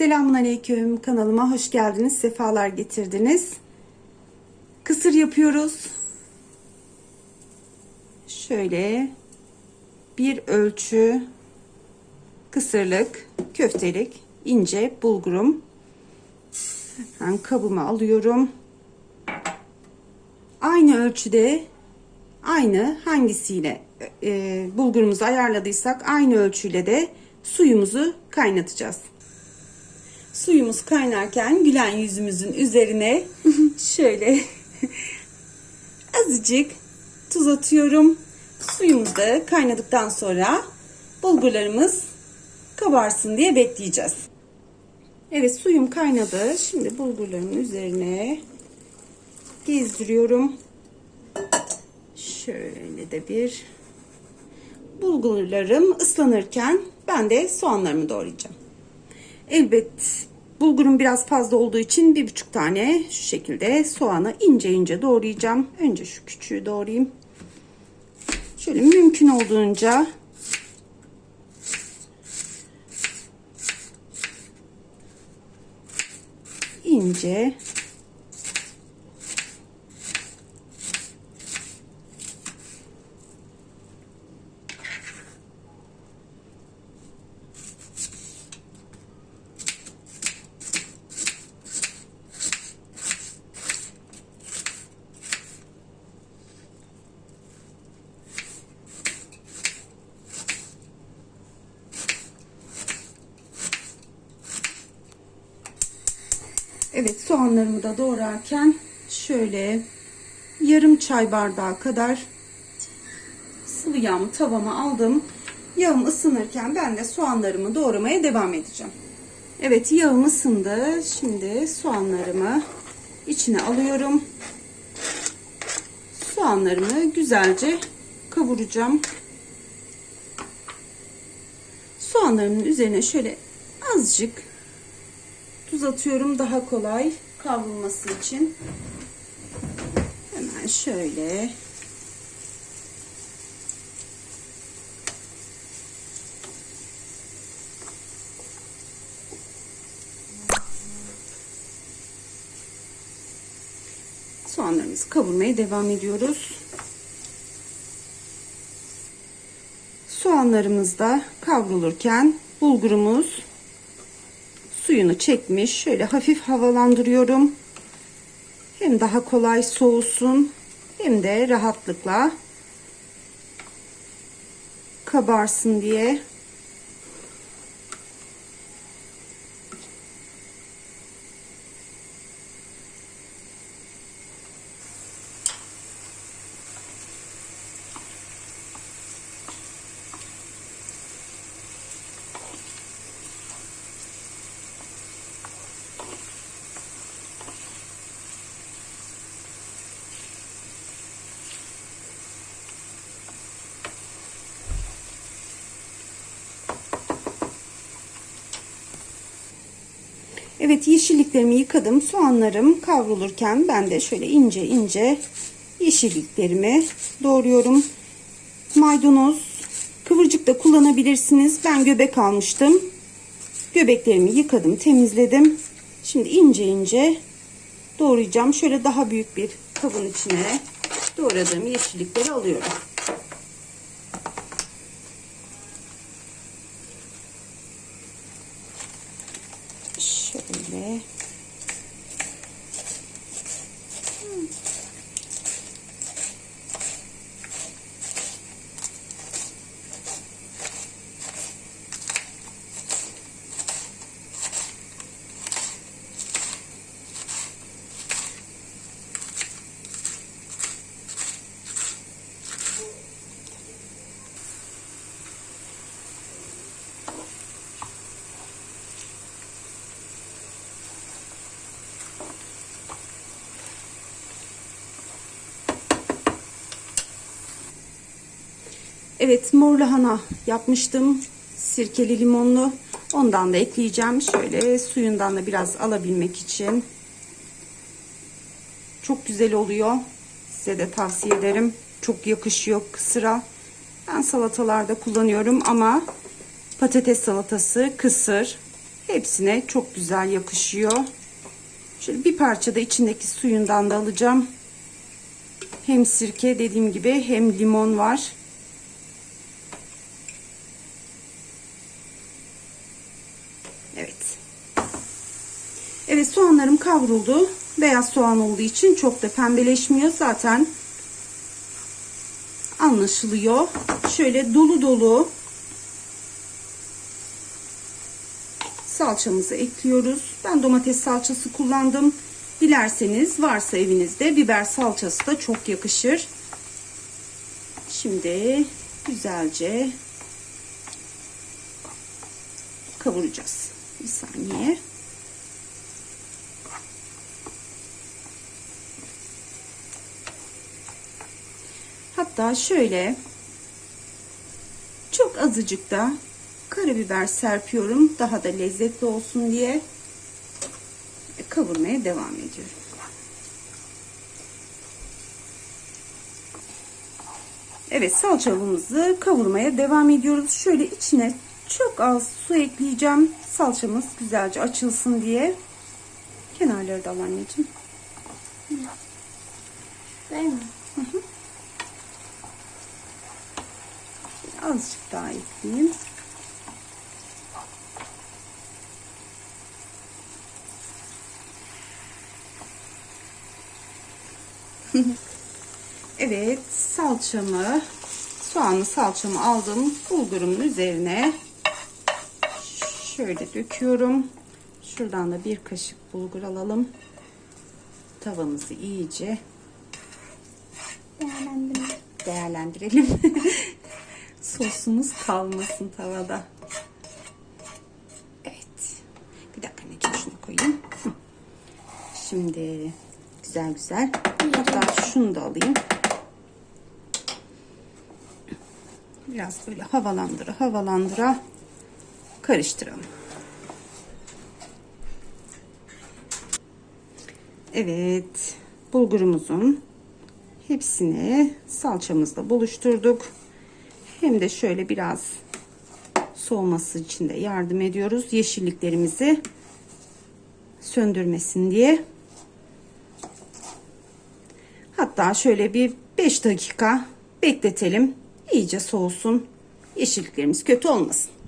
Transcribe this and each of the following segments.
Selamun Aleyküm kanalıma hoş geldiniz, sefalar getirdiniz. Kısır yapıyoruz. Şöyle bir ölçü kısırlık, köftelik, ince bulgurum. Hemen kabıma alıyorum. Aynı ölçüde, aynı hangisiyle e, bulgurumuzu ayarladıysak aynı ölçüyle de suyumuzu kaynatacağız. Suyumuz kaynarken gülen yüzümüzün üzerine şöyle azıcık tuz atıyorum. Suyumuz da kaynadıktan sonra bulgurlarımız kabarsın diye bekleyeceğiz. Evet suyum kaynadı. Şimdi bulgurlarımın üzerine gezdiriyorum. Şöyle de bir bulgurlarım ıslanırken ben de soğanlarımı doğrayacağım. Elbet bulgurum biraz fazla olduğu için bir buçuk tane şu şekilde soğanı ince ince doğrayacağım. Önce şu küçüğü doğrayayım. Şöyle mümkün olduğunca ince Evet soğanlarımı da doğrarken şöyle yarım çay bardağı kadar sıvı yağımı tavama aldım. Yağım ısınırken ben de soğanlarımı doğramaya devam edeceğim. Evet yağım ısındı. Şimdi soğanlarımı içine alıyorum. Soğanlarımı güzelce kavuracağım. Soğanlarımın üzerine şöyle azıcık Tuz atıyorum daha kolay kavrulması için. Hemen şöyle. Soğanlarımızı kavurmaya devam ediyoruz. Soğanlarımız da kavrulurken bulgurumuz suyunu çekmiş. Şöyle hafif havalandırıyorum. Hem daha kolay soğusun hem de rahatlıkla kabarsın diye. Evet yeşilliklerimi yıkadım. Soğanlarım kavrulurken ben de şöyle ince ince yeşilliklerimi doğruyorum. Maydanoz, kıvırcık da kullanabilirsiniz. Ben göbek almıştım. Göbeklerimi yıkadım, temizledim. Şimdi ince ince doğrayacağım. Şöyle daha büyük bir kabın içine doğradığım yeşillikleri alıyorum. Şöyle. Evet mor lahana yapmıştım. Sirkeli limonlu. Ondan da ekleyeceğim. Şöyle suyundan da biraz alabilmek için. Çok güzel oluyor. Size de tavsiye ederim. Çok yakışıyor kısıra. Ben salatalarda kullanıyorum ama patates salatası, kısır hepsine çok güzel yakışıyor. Şöyle bir parça da içindeki suyundan da alacağım. Hem sirke dediğim gibi hem limon var. Evet. Evet soğanlarım kavruldu. Beyaz soğan olduğu için çok da pembeleşmiyor zaten. Anlaşılıyor. Şöyle dolu dolu salçamızı ekliyoruz. Ben domates salçası kullandım. Dilerseniz varsa evinizde biber salçası da çok yakışır. Şimdi güzelce kavuracağız. Bir saniye. Hatta şöyle çok azıcık da karabiber serpiyorum. Daha da lezzetli olsun diye kavurmaya devam ediyorum. Evet salçamızı kavurmaya devam ediyoruz. Şöyle içine çok az su ekleyeceğim. Salçamız güzelce açılsın diye. Kenarları da al anneciğim. Değil mi? Azıcık daha ekleyeyim. evet salçamı soğanlı salçamı aldım bulgurumun üzerine şöyle döküyorum şuradan da bir kaşık bulgur alalım tavamızı iyice değerlendirelim. Sosumuz kalmasın tavada. Evet. Bir dakika anneciğim şunu koyayım. Şimdi güzel güzel. Hatta şunu da alayım. Biraz böyle havalandıra havalandıra karıştıralım. Evet. Bulgurumuzun hepsini salçamızla buluşturduk. Hem de şöyle biraz soğuması için de yardım ediyoruz. Yeşilliklerimizi söndürmesin diye. Hatta şöyle bir 5 dakika bekletelim. İyice soğusun. Yeşilliklerimiz kötü olmasın.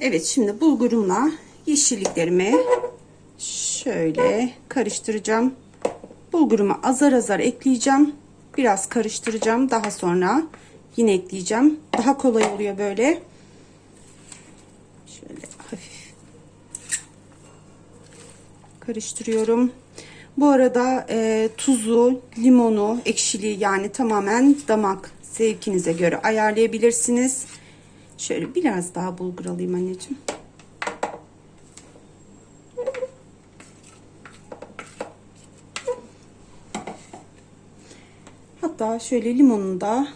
Evet şimdi bulgurumla yeşilliklerimi şöyle karıştıracağım. Bulgurumu azar azar ekleyeceğim. Biraz karıştıracağım. Daha sonra yine ekleyeceğim. Daha kolay oluyor böyle. Şöyle hafif karıştırıyorum. Bu arada e, tuzu, limonu, ekşiliği yani tamamen damak zevkinize göre ayarlayabilirsiniz. Şöyle biraz daha bulgur alayım anneciğim. Hatta şöyle limonun da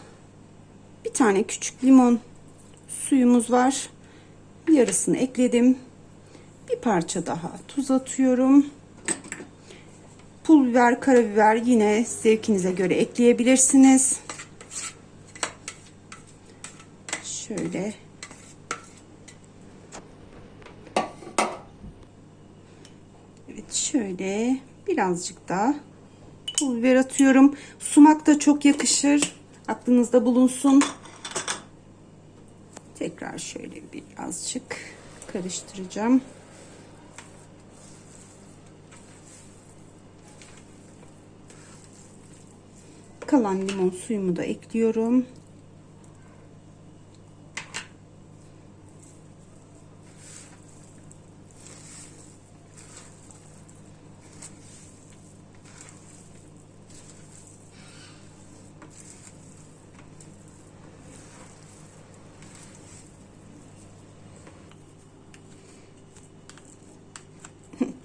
bir tane küçük limon suyumuz var. Yarısını ekledim. Bir parça daha tuz atıyorum. Pul biber, karabiber yine zevkinize göre ekleyebilirsiniz. Şöyle Evet şöyle birazcık daha pul biber atıyorum. Sumak da çok yakışır. Aklınızda bulunsun. Tekrar şöyle birazcık karıştıracağım. Kalan limon suyumu da ekliyorum.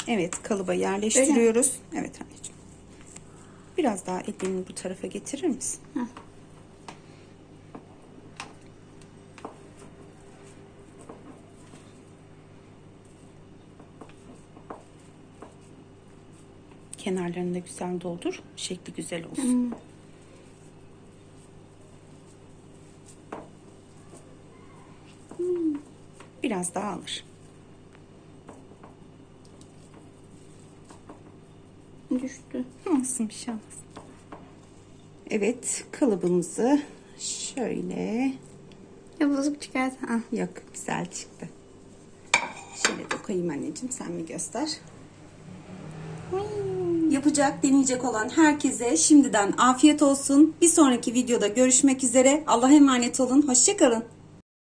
Evet kalıba yerleştiriyoruz. Evet anneciğim. Biraz daha elini bu tarafa getirir misin? Heh. Kenarlarını da güzel doldur. Şekli güzel olsun. Biraz daha alır. Düştü. Olsun bir şey olmaz. Evet kalıbımızı şöyle Ya bozuk çıkarsa. Ah. yok güzel çıktı. Şöyle dokayım anneciğim sen mi göster? Yapacak, deneyecek olan herkese şimdiden afiyet olsun. Bir sonraki videoda görüşmek üzere. Allah'a emanet olun. Hoşçakalın.